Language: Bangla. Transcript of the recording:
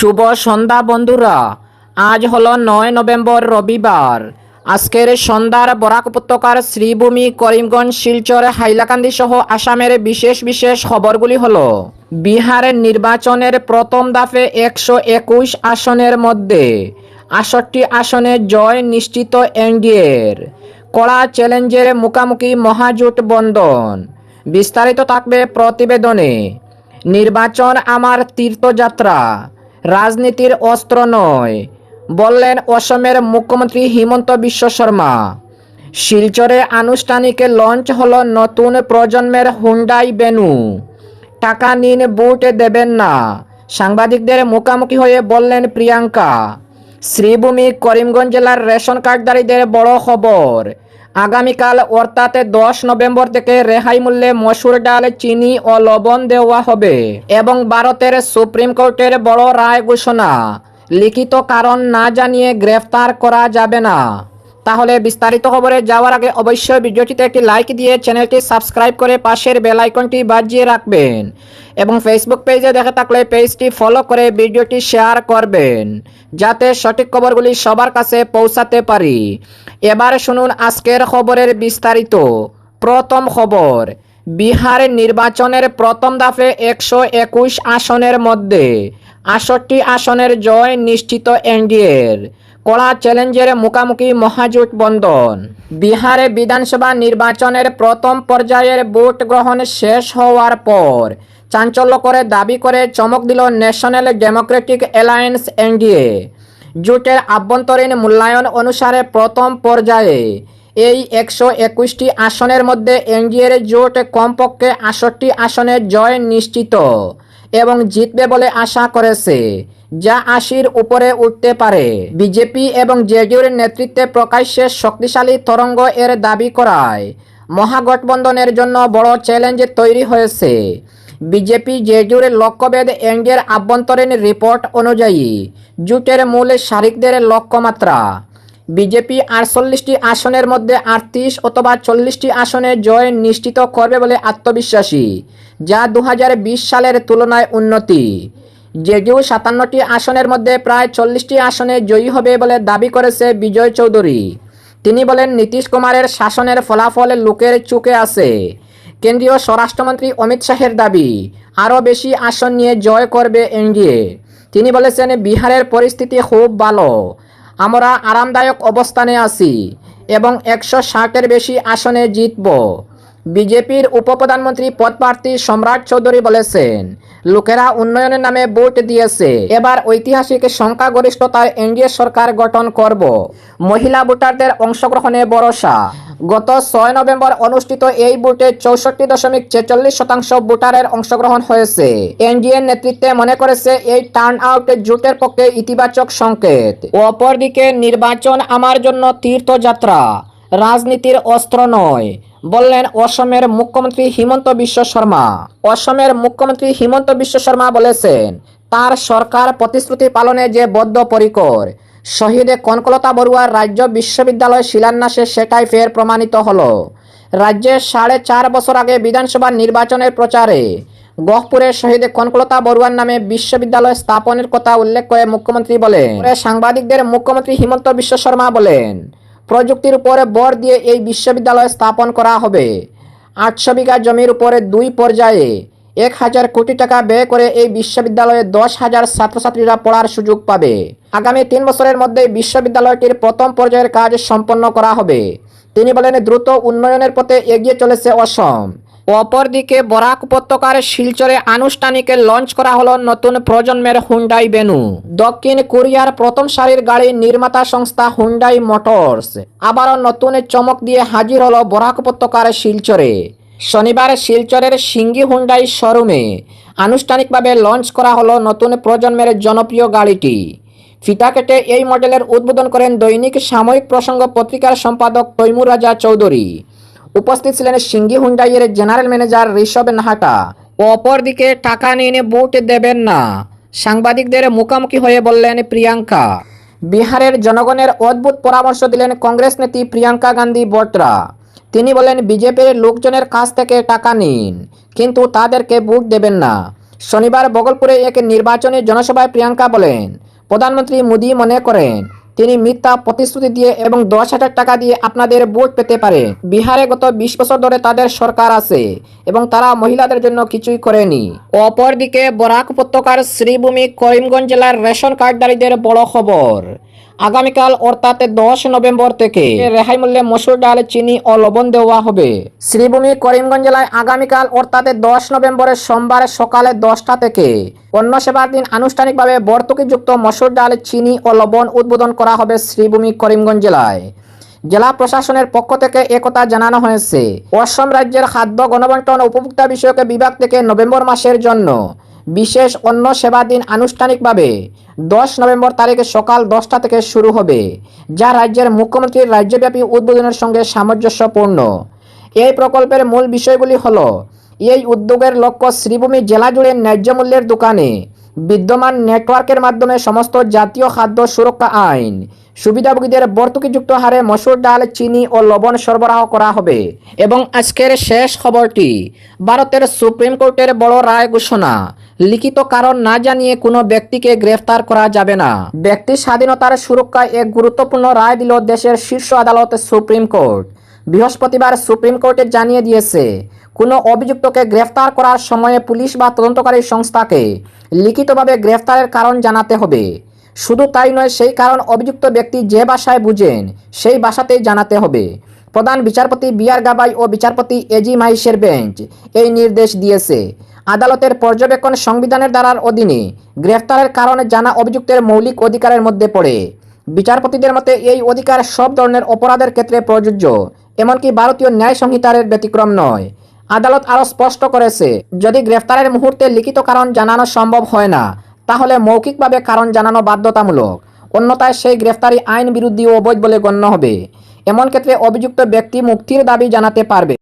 শুভ সন্ধ্যা বন্ধুরা। আজ হলো নয় নভেম্বর রবিবার। আজকের সন্ধ্যার বরাক উপত্যকার শ্রীভূমি করিমগঞ্জ, শিলচর, হাইলাকান্দি সহ আসামের বিশেষ বিশেষ খবরগুলি হল বিহারের নির্বাচনের প্রথম দাফে একশো একুশ আসনের মধ্যে আষট্টি আসনে জয় নিশ্চিত এনডিএর। কড়া চ্যালেঞ্জের মুখোমুখি মহাজোট বন্ধন। বিস্তারিত থাকবে প্রতিবেদনে। নির্বাচন আমার তীর্থযাত্রা। রাজনীতির অস্ত্র নয়। বললেন অসমের মুখ্যমন্ত্রী হিমন্ত বিশ্ব শর্মা। শিলচরে আনুষ্ঠানিক লঞ্চ হলো নতুন প্রজন্মের হুন্ডাই বেনু। টাকা নিন, বুট দেবেন না। সাংবাদিকদের মুখোমুখি হয়ে বললেন প্রিয়াঙ্কা, শ্রীভূমি করিমগঞ্জ জেলার রেশন কার্ডধারীদের বড় খবর। আগামীকাল অর্থাৎ দশ নভেম্বর থেকে রেহাই মূল্যে মসুর ডাল, চিনি ও লবণ দেওয়া হবে এবং ভারতের সুপ্রিম কোর্টের বড় রায় ঘোষণা। লিখিত কারণ না জানিয়ে গ্রেফতার করা যাবে না। তাহলে বিস্তারিত খবরে যাওয়ার আগে অবশ্যই ভিডিওটিতে একটি লাইক দিয়ে চ্যানেলটি সাবস্ক্রাইব করে পাশের বেল আইকনটি বাজিয়ে রাখবেন এবং ফেসবুক পেজে দেখে থাকলে পেজটি ফলো করে ভিডিওটি শেয়ার করবেন, যাতে সঠিক খবরগুলি সবার কাছে পৌঁছাতে পারি। এবার শুনুন আজকের খবরের বিস্তারিত। প্রথম খবর বিহারের নির্বাচনের প্রথম দাফে একশো একুশ আসনের মধ্যে আষট্টি আসনের জয় নিশ্চিত এনডিএর। কড়া চ্যালেঞ্জের মুখোমুখি মহাজোট বন্ধন। বিহারে বিধানসভা নির্বাচনের প্রথম পর্যায়ের ভোট গ্রহণ শেষ হওয়ার পর চাঞ্চল্য করে দাবি করে চমক দিল ন্যাশনাল ডেমোক্রেটিক অ্যালায়েন্স এনডিএ। জোটের আভ্যন্তরীণ মূল্যায়ন অনুসারে প্রথম পর্যায়ে এই একশো একুশটি আসনের মধ্যে এনডিএর জোট কমপক্ষে আষট্টি আসনে জয় নিশ্চিত এবং জিতবে বলে আশা করেছে, যা আশির উপরে উঠতে পারে। বিজেপি এবং জেডিউর নেতৃত্বে প্রকাশ্যে শক্তিশালী তরঙ্গ এর দাবি করায় মহাগঠবন্ধনের জন্য বড় চ্যালেঞ্জ তৈরি হয়েছে। বিজেপি জেডিউর লক্ষ্যভেদ এনডিএর আভ্যন্তরীণ রিপোর্ট অনুযায়ী জোটের মূল শারিকদের লক্ষ্যমাত্রা। বিজেপি আটচল্লিশটি আসনের মধ্যে আটত্রিশ অথবা চল্লিশটি আসনে জয় নিশ্চিত করবে বলে আত্মবিশ্বাসী, যা দু হাজার বিশ সালের তুলনায় উন্নতি। জেডিউ সাতান্নটি আসনের মধ্যে প্রায় চল্লিশটি আসনে জয়ী হবে বলে দাবি করেছে বিজয় চৌধুরী। তিনি বলেন, নীতিশ কুমারের শাসনের ফলাফল লোকের চুকে আছে। কেন্দ্রীয় স্বরাষ্ট্রমন্ত্রী অমিত শাহের দাবি, আরও বেশি আসন নিয়ে জয় করবে এনডিএ। তিনি বলেছেন, বিহারের পরিস্থিতি খুব ভালো। আমরা আরামদায়ক অবস্থানে আছি এবং একশো ষাটের বেশি আসনে জিতব। বিজেপির উপপ্রধানমন্ত্রী পদপ্রার্থী সম্রাট চৌধুরী বলেছেন, লোকেরা উন্নয়নের নামে ভোট দিয়েছে। এবার ঐতিহাসিক সংখ্যাগরিষ্ঠতায় এনডিএ সরকার গঠন করব। মহিলা ভোটারদের অংশগ্রহণে ভরসা। গত ছয় নভেম্বর অনুষ্ঠিত এই ভোটে চৌষট্টি দশমিক ছেচল্লিশ শতাংশ ভোটারের অংশগ্রহণ হয়েছে। এনডিএ নেতৃত্বে মনে করেছে, এই টার্ন আউট জোটের পক্ষে ইতিবাচক সংকেত। অপরদিকে নির্বাচন আমার জন্য তীর্থযাত্রা। রাজনীতির অস্ত্র নয়। বললেন, অসমের মুখ্যমন্ত্রী হিমন্ত বিশ্ব শর্মা। অসমের মুখ্যমন্ত্রী হিমন্ত বিশ্ব শর্মা বলেছেন, তার সরকার প্রতিশ্রুতি পালনে যে বদ্ধপরিকর, শহীদে কনকলতা বড়ুয়ার রাজ্য বিশ্ববিদ্যালয় শিলান্যাসে সেটাই ফের প্রমাণিত হলো। রাজ্যে সাড়ে চার বছর আগে বিধানসভা নির্বাচনের প্রচারে গহপুরে শহীদ কনকলতা বড়ুয়ার নামে বিশ্ববিদ্যালয় স্থাপনের কথা উল্লেখ করে মুখ্যমন্ত্রী বলেন। সাংবাদিকদের মুখ্যমন্ত্রী হিমন্ত বিশ্ব শর্মা বলেন প্রযুক্তির উপরে বর দিয়ে এই বিশ্ববিদ্যালয় স্থাপন করা হবে। আটশো বিঘা জমির উপরে দুই পর্যায়ে এক হাজার কোটি টাকা ব্যয় করে এই বিশ্ববিদ্যালয়ে দশ হাজার ছাত্রছাত্রীরা পড়ার সুযোগ পাবে। আগামী তিন বছরের মধ্যে বিশ্ববিদ্যালয়টির প্রথম পর্যায়ের কাজ সম্পন্ন করা হবে। তিনি বলেন, দ্রুত উন্নয়নের পথে এগিয়ে চলেছে অসম। অপরদিকে বরাক উপত্যকার শিলচরে আনুষ্ঠানিক লঞ্চ করা হলো নতুন প্রজন্মের হুন্ডাই বেনু। দক্ষিণ কোরিয়ার প্রথম সারির গাড়ি নির্মাতা সংস্থা হুন্ডাই মোটরস আবারও নতুন চমক দিয়ে হাজির হলো বরাক উপত্যকার শিলচরে। শনিবার শিলচরের সিঙ্গি হুন্ডাই শোরুমে আনুষ্ঠানিকভাবে লঞ্চ করা হলো নতুন প্রজন্মের জনপ্রিয় গাড়িটি। ফিতা কেটে এই মডেলের উদ্বোধন করেন দৈনিক সাময়িক প্রসঙ্গ পত্রিকার সম্পাদক তৈমুর রাজা চৌধুরী। উপস্থিত ছিলেন সিঙ্গি হুন্ডাইয়ের জেনারেল ম্যানেজার ঋষভ নাহাটা। অপরদিকে টাকা নিয়ে বুট দেবেন না। সাংবাদিকদের মুখোমুখি হয়ে বললেন প্রিয়াঙ্কা। বিহারের জনগণের অদ্ভুত পরামর্শ দিলেন কংগ্রেস নেত্রী প্রিয়াঙ্কা গান্ধী বটরা তিনি বলেন বিজেপির লোকজনের কাছ থেকে টাকা নিন কিন্তু তাদেরকে ভোট দেবেন না। শনিবার বগলপুরে এক নির্বাচনী জনসভায় প্রিয়াঙ্কা বলেন প্রধানমন্ত্রী মোদী মনে করেন তিনি মিথ্যা প্রতিশ্রুতি দিয়ে এবং দশ হাজার টাকা দিয়ে আপনাদের ভোট পেতে পারে। বিহারে গত বিশ বছর ধরে তাদের সরকার আছে এবং তারা মহিলাদের জন্য কিছুই করেনি। অপরদিকে বরাক উপত্যকার শ্রীভূমি করিমগঞ্জ জেলার রেশন কার্ডধারীদের বড় খবর। আগামীকাল অর্থাৎ দশ নভেম্বর থেকে রেহাই মূল্যে মসুর ডাল, চিনি ও লবণ দেওয়া হবে। শ্রীভূমি, করিমগঞ্জ জেলায় আগামীকাল অর্থাৎ দশ নভেম্বরের সোমবার সকালে দশটা থেকে অন্য সেবার দিন আনুষ্ঠানিকভাবে ভর্তুকিযুক্ত মসুর ডাল, চিনি ও লবণ উদ্বোধন করা হবে শ্রীভূমি, করিমগঞ্জ জেলায়। জেলা প্রশাসনের পক্ষ থেকে একথা জানানো হয়েছে। অসম রাজ্যের খাদ্য গণবন্টন উপভোক্তা বিষয়ক বিভাগ থেকে নভেম্বর মাসের জন্য বিশেষ অন্য সেবা দিন আনুষ্ঠানিকভাবে দশ নভেম্বর তারিখে সকাল দশটা থেকে শুরু হবে, যা রাজ্যের মুখ্যমন্ত্রীর রাজ্যব্যাপী উদ্বোধনের সঙ্গে সামঞ্জস্যপূর্ণ। এই প্রকল্পের মূল বিষয়গুলি হল, এই উদ্যোগের লক্ষ্য শ্রীভূমি জেলা জুড়ে ন্যায্য মূল্যের দোকানে বিদ্যমান নেটওয়ার্কের মাধ্যমে সমস্ত জাতীয় খাদ্য সুরক্ষা আইন, সুবিধাভোগীদের ভর্তুকিযুক্ত হারে মসুর ডাল, চিনি ও লবণ সরবরাহ করা হবে। এবং আজকের শেষ খবরটি ভারতের সুপ্রিম কোর্টের বড় রায় ঘোষণা। লিখিত কারণ না জানিয়ে কোনো ব্যক্তিকে গ্রেফতার করা যাবে না। ব্যক্তি স্বাধীনতার সুরক্ষায় এক গুরুত্বপূর্ণ রায় দিল দেশের শীর্ষ আদালত সুপ্রিম কোর্ট। বৃহস্পতিবার সুপ্রিম কোর্টে জানিয়ে দিয়েছে, কোনো অভিযুক্তকে গ্রেফতার করার সময়ে পুলিশ বা তদন্তকারী সংস্থাকে লিখিতভাবে গ্রেফতারের কারণ জানাতে হবে। শুধু তাই নয়, সেই কারণ অভিযুক্ত ব্যক্তি যে ভাষায় বুঝেন, সেই ভাষাতেই জানাতে হবে। প্রধান বিচারপতি বি আর গাবাই ও বিচারপতি এজি মাহিসের বেঞ্চ এই নির্দেশ দিয়েছে। আদালতের পর্যবেক্ষণ সংবিধানের দ্বারার অধীনে গ্রেফতারের কারণে জানা অভিযুক্তের মৌলিক অধিকারের মধ্যে পড়ে। বিচারপতিদের মতে, এই অধিকার সব ধরনের অপরাধের ক্ষেত্রে প্রযোজ্য, এমনকি ভারতীয় ন্যায় সংহিতার ব্যতিক্রম নয়। আদালত আরও স্পষ্ট করেছে, যদি গ্রেফতারের মুহূর্তে লিখিত কারণ জানানো সম্ভব হয় না, তাহলে মৌখিকভাবে কারণ জানানো বাধ্যতামূলক। অন্যথায় সেই গ্রেফতারি আইন বিরুদ্ধী অবৈধ বলে গণ্য হবে। এমন ক্ষেত্রে অভিযুক্ত ব্যক্তি মুক্তির দাবি জানাতে পারবে।